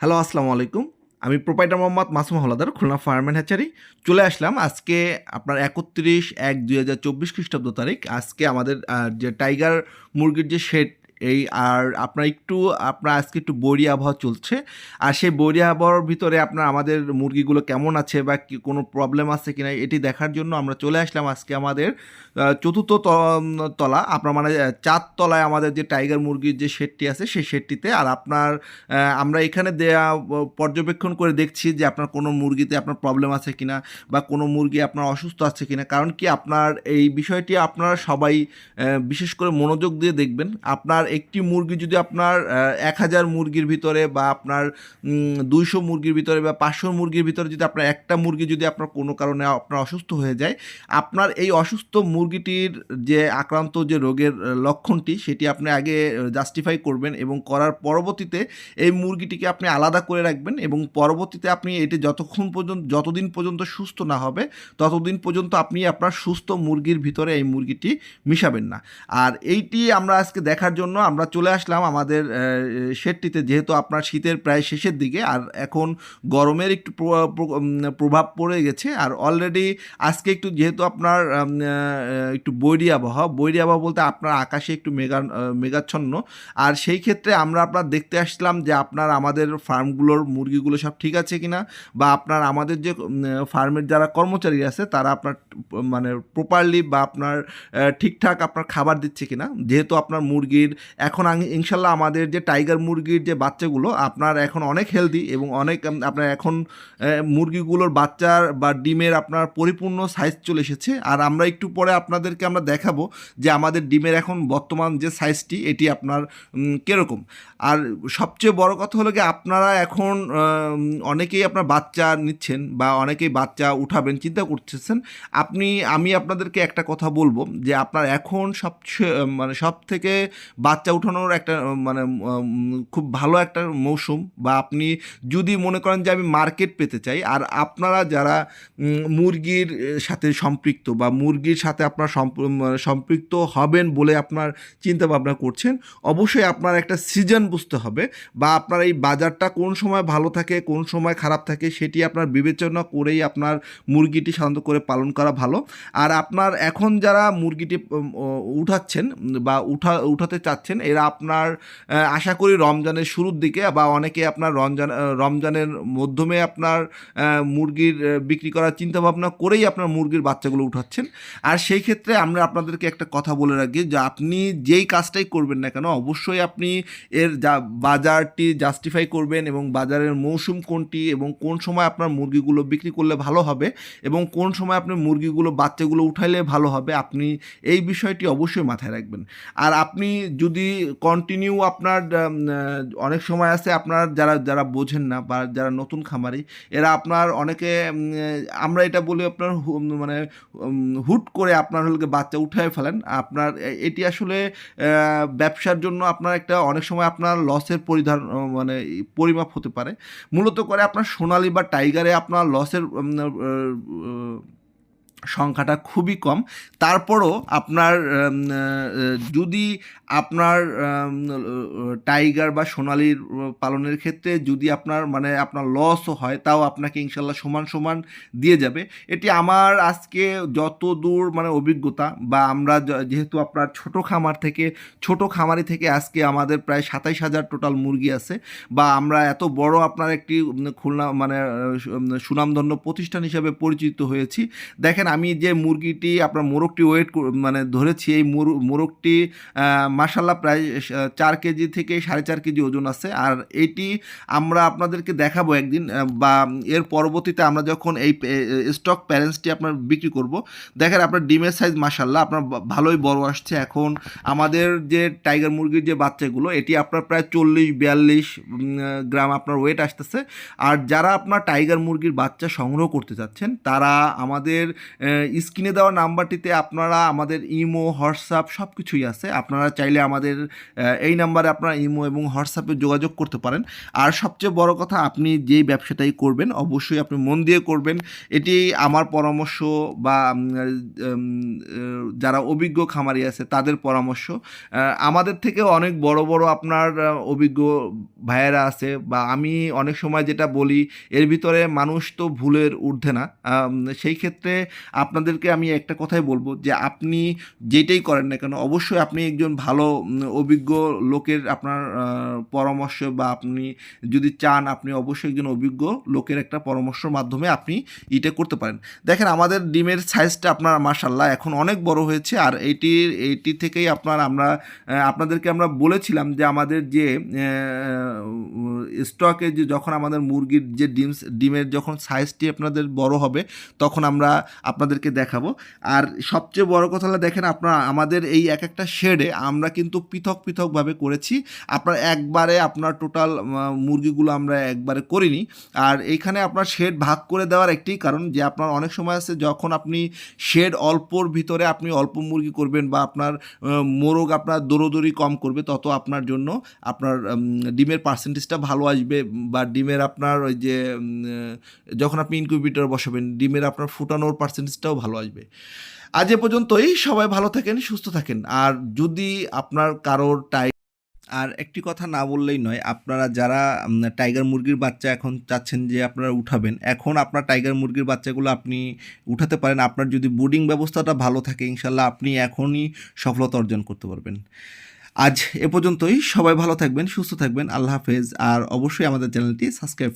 Hello, আসসালামু আলাইকুম। আমি proprietor Mohammad Masum Haldar Khulna farm and hatchery. চলে আসলাম আজকে আপনার একত্রিশ এক দুই হাজার চব্বিশ খ্রিস্টাব্দ তারিখ। আজকে আমাদের যে টাইগার মুরগির যে শেড এই আর আপনার একটু, আপনার আজকে একটু বৈরী আবহাওয়া চলছে। আর সেই বৈরী আবহাওয়ার ভিতরে আপনার আমাদের মুরগিগুলো কেমন আছে বা কি কোনো প্রবলেম আছে কিনা, এটি দেখার জন্য আমরা চলে আসলাম আজকে আমাদের চতুর্থ তলা। আপনার মানে চার তলায় আমাদের যে টাইগার মুরগির যে শেডটি আছে, সেই শেডটিতে। আর আপনার আমরা এখানে দেয়া পর্যবেক্ষণ করে দেখছি যে আপনার কোনো মুরগিতে আপনার প্রবলেম আছে কিনা বা কোনো মুরগি আপনার অসুস্থ আছে কিনা। কারণ কি আপনার এই বিষয়টি আপনারা সবাই বিশেষ করে মনোযোগ দিয়ে দেখবেন। আপনার একটি মুরগি যদি আপনার এক হাজার মুরগির ভিতরে বা আপনার দুইশো মুরগির ভিতরে বা পাঁচশো মুরগির ভিতরে যদি আপনার একটা মুরগি যদি আপনার কোনো কারণে আপনার অসুস্থ হয়ে যায়, আপনার এই অসুস্থ মুরগিটির যে আক্রান্ত যে রোগের লক্ষণটি সেটি আপনি আগে জাস্টিফাই করবেন এবং করার পরবর্তীতে এই মুরগিটিকে আপনি আলাদা করে রাখবেন এবং পরবর্তীতে আপনি এটি যতক্ষণ পর্যন্ত, যতদিন পর্যন্ত সুস্থ না হবে, ততদিন পর্যন্ত আপনি আপনার সুস্থ মুরগির ভিতরে এই মুরগিটি মিশাবেন না। আর এইটি আমরা আজকে দেখার জন্য আমরা চলে আসলাম আমাদের শেডটিতে যেহেতু আপনার শীতের প্রায় শেষের দিকে, আর এখন গরমের একটু প্রভাব পড়ে গেছে, আর অলরেডি আজকে একটু যেহেতু আপনার একটু বৈরী আবহাওয়া, বৈরি আবহাওয়া বলতে আপনার আকাশে একটু মেঘা মেঘাচ্ছন্ন, আর সেই ক্ষেত্রে আমরা আপনার দেখতে আসলাম যে আপনার আমাদের ফার্মগুলোর মুরগিগুলো সব ঠিক আছে কিনা, বা আপনার আমাদের যে ফার্মের যারা কর্মচারী আছে, তারা আপনার মানে প্রপারলি বা আপনার ঠিকঠাক আপনার খাবার দিচ্ছে কিনা, যেহেতু আপনার মুরগির এখন ইনশাল্লাহ আমাদের যে টাইগার মুরগির যে বাচ্চাগুলো, আপনার এখন অনেক হেলদি এবং অনেক আপনার এখন মুরগিগুলোর বাচ্চার বা ডিমের আপনার পরিপূর্ণ সাইজ চলে এসেছে। আর আমরা একটু পরে আপনাদেরকে আমরা দেখাবো যে আমাদের ডিমের এখন বর্তমান যে সাইজটি এটি আপনার কীরকম। আর সবচেয়ে বড় কথা হলো কি আপনারা এখন অনেকেই আপনার বাচ্চা নিচ্ছেন বা অনেকেই বাচ্চা উঠাবেন, চিন্তা করতেছেন। আপনি, আমি আপনাদেরকে একটা কথা বলব যে আপনার এখন সবচেয়ে মানে সব থেকে বাচ্চা উঠানোর একটা মানে খুব ভালো একটা মৌসুম বা আপনি যদি মনে করেন যে আমি মার্কেট পেতে চাই আর আপনারা যারা মুরগির সাথে সম্পৃক্ত বা মুরগির সাথে আপনার সম্প- সম্পৃক্ত হবেন বলে আপনার চিন্তা ভাবনা করছেন, অবশ্যই আপনার একটা সিজন বুঝতে হবে বা আপনার এই বাজারটা কোন সময় ভালো থাকে, কোন সময় খারাপ থাকে সেটি আপনার বিবেচনা করেই আপনার মুরগিটি সাধারণত করে পালন করা ভালো। আর আপনার এখন যারা মুরগিটি উঠাচ্ছেন বা উঠা, উঠাতে চাচ্ছেন এরা আপনার আশা করি রমজানের শুরুর দিকে বা অনেকে আপনার রমজান রমজানের মাধ্যমে আপনার মুরগির বিক্রি করার চিন্তাভাবনা করেই আপনার মুরগির বাচ্চাগুলো উঠাচ্ছেন। আর সেই ক্ষেত্রে আমরা আপনাদেরকে একটা কথা বলে রাখি যে আপনি যেই কাজটাই করবেন না কেন, অবশ্যই আপনি এর যা বাজারটি জাস্টিফাই করবেন এবং বাজারের মৌসুম কোনটি এবং কোন সময় আপনার মুরগিগুলো বিক্রি করলে ভালো হবে এবং কোন সময় আপনি মুরগিগুলো, বাচ্চাগুলো উঠাইলে ভালো হবে, আপনি এই বিষয়টি অবশ্যই মাথায় রাখবেন। আর আপনি যদি কন্টিনিউ আপনার অনেক সময় আছে আপনার যারা যারা বোঝেন না বা যারা নতুন খামারি, এরা আপনার অনেকে আমরা এটা বলি আপনার মানে হুট করে আপনার হলকে বাচ্চা উঠায় ফেলেন। আপনার এটি আসলে ব্যবসার জন্য আপনার একটা অনেক সময় আপনার লসের পরিধান মানে পরিমাপ হতে পারে। মূলত করে আপনার সোনালি বা টাইগারে আপনার লসের সংখ্যাটা খুবই কম। তারপরও আপনার যদি আপনার টাইগার বা সোনালির পালনের ক্ষেত্রে যদি আপনার মানে আপনার লসও হয়, তাও আপনাকে ইনশাল্লাহ সমান সমান দিয়ে যাবে। এটি আমার আজকে যত দূর মানে অভিজ্ঞতা বা আমরা যেহেতু আপনার ছোট খামার থেকে, ছোট খামারি থেকে আজকে আমাদের প্রায় সাতাইশ হাজার টোটাল মুরগি আছে বা আমরা এত বড় আপনার একটি খুলনা মানে সুনামধন্য প্রতিষ্ঠান হিসেবে পরিচিত হয়েছি। দেখেন আমি যে মুরগিটি, আপনার মোরগটি ওয়েট মানে ধরেছি, এই মুর- মোরগটি মাসাল্লাহ প্রায় চার কেজি থেকে সাড়ে চার কেজি ওজন আছে। আর এটি আমরা আপনাদেরকে দেখাবো একদিন বা এর পরবর্তীতে আমরা যখন এই স্টক প্যারেন্টসটি আপনার বিক্রি করব। দেখেন আপনার ডিমের সাইজ মাসাল্লাহ আপনার ভালোই বড় আসছে। এখন আমাদের যে টাইগার মুরগির যে বাচ্চাগুলো, এটি আপনার প্রায় চল্লিশ, বিয়াল্লিশ গ্রাম আপনার ওয়েট আসতেছে। আর যারা আপনার টাইগার মুরগির বাচ্চা সংগ্রহ করতে চাচ্ছেন, তারা আমাদের স্ক্রিনে দেওয়া নাম্বারটিতে আপনারা আমাদের ইমো, হোয়াটসঅ্যাপ সব কিছুই আছে। আপনারা চাইলে আমাদের এই নাম্বারে আপনারা ইমো এবং হোয়াটসঅ্যাপে যোগাযোগ করতে পারেন। আর সবচেয়ে বড় কথা, আপনি যেই ব্যবসাটাই করবেন, অবশ্যই আপনি মন দিয়ে করবেন। এটি আমার পরামর্শ বা যারা অভিজ্ঞ খামারি আছে, তাদের পরামর্শ। আমাদের থেকে অনেক বড় বড় আপনার অভিজ্ঞ ভাইয়েরা আছে বা আমি অনেক সময় যেটা বলি, এর ভিতরে মানুষ তো ভুলের ঊর্ধ্বে না। সেই ক্ষেত্রে আপনাদেরকে আমি একটা কথাই বলব যে আপনি যেটাই করেন না কেন, অবশ্যই আপনি একজন ভালো অভিজ্ঞ লোকের আপনার পরামর্শ বা আপনি যদি চান, আপনি অবশ্যই একজন অভিজ্ঞ লোকের একটা পরামর্শের মাধ্যমে আপনি এটা করতে পারেন। দেখেন, আমাদের ডিমের সাইজটা আপনার মার্শাল্লাহ এখন অনেক বড় হয়েছে আর এইটির এইটি থেকেই আপনার আমরা আপনাদেরকে আমরা বলেছিলাম যে আমাদের যে স্টকে যে যখন আমাদের মুরগির যে ডিম ডিমের যখন সাইজটি আপনাদের বড় হবে, তখন আমরা আপনাদেরকে দেখাবো। আর সবচেয়ে বড় কথা হলো দেখেন, আপনার আমাদের এই এক একটা শেডে আমরা কিন্তু পৃথক পৃথকভাবে করেছি। আপনার একবারে আপনার টোটাল মুরগিগুলো আমরা একবারে করিনি। আর এইখানে আপনার শেড ভাগ করে দেওয়ার একটি কারণ যে আপনার অনেক সময় আছে যখন আপনি শেড অল্পর ভিতরে আপনি অল্প মুরগি করবেন বা আপনার মোরগ আপনার দৌড়োদৌড়ি কম করবে, তত আপনার জন্য আপনার ডিমের পার্সেন্টেজটা ভালো আসবে বা ডিমের আপনার ওই যে যখন আপনি ইনকিউবেটর বসাবেন, ডিমের আপনার ফুটানোর পার্সেন্টেজটাও ভালো আসবে। আজ এ পর্যন্তই, সবাই ভালো থাকেন, সুস্থ থাকেন। আর যদি আপনার কারোর টাই আর একটি কথা না বললেই নয়, আপনারা যারা টাইগার মুরগির বাচ্চা এখন চাচ্ছেন যে আপনারা উঠাবেন, এখন আপনার টাইগার মুরগির বাচ্চাগুলো আপনি উঠাতে পারেন। আপনার যদি বোর্ডিং ব্যবস্থাটা ভালো থাকে, ইনশাল্লাহ আপনি এখনই সফলতা অর্জন করতে পারবেন। আজ এ পর্যন্তই, সবাই ভালো থাকবেন, সুস্থ থাকবেন, আল্লাহ হাফেজ। আর অবশ্যই আমাদের চ্যানেলটি সাবস্ক্রাইব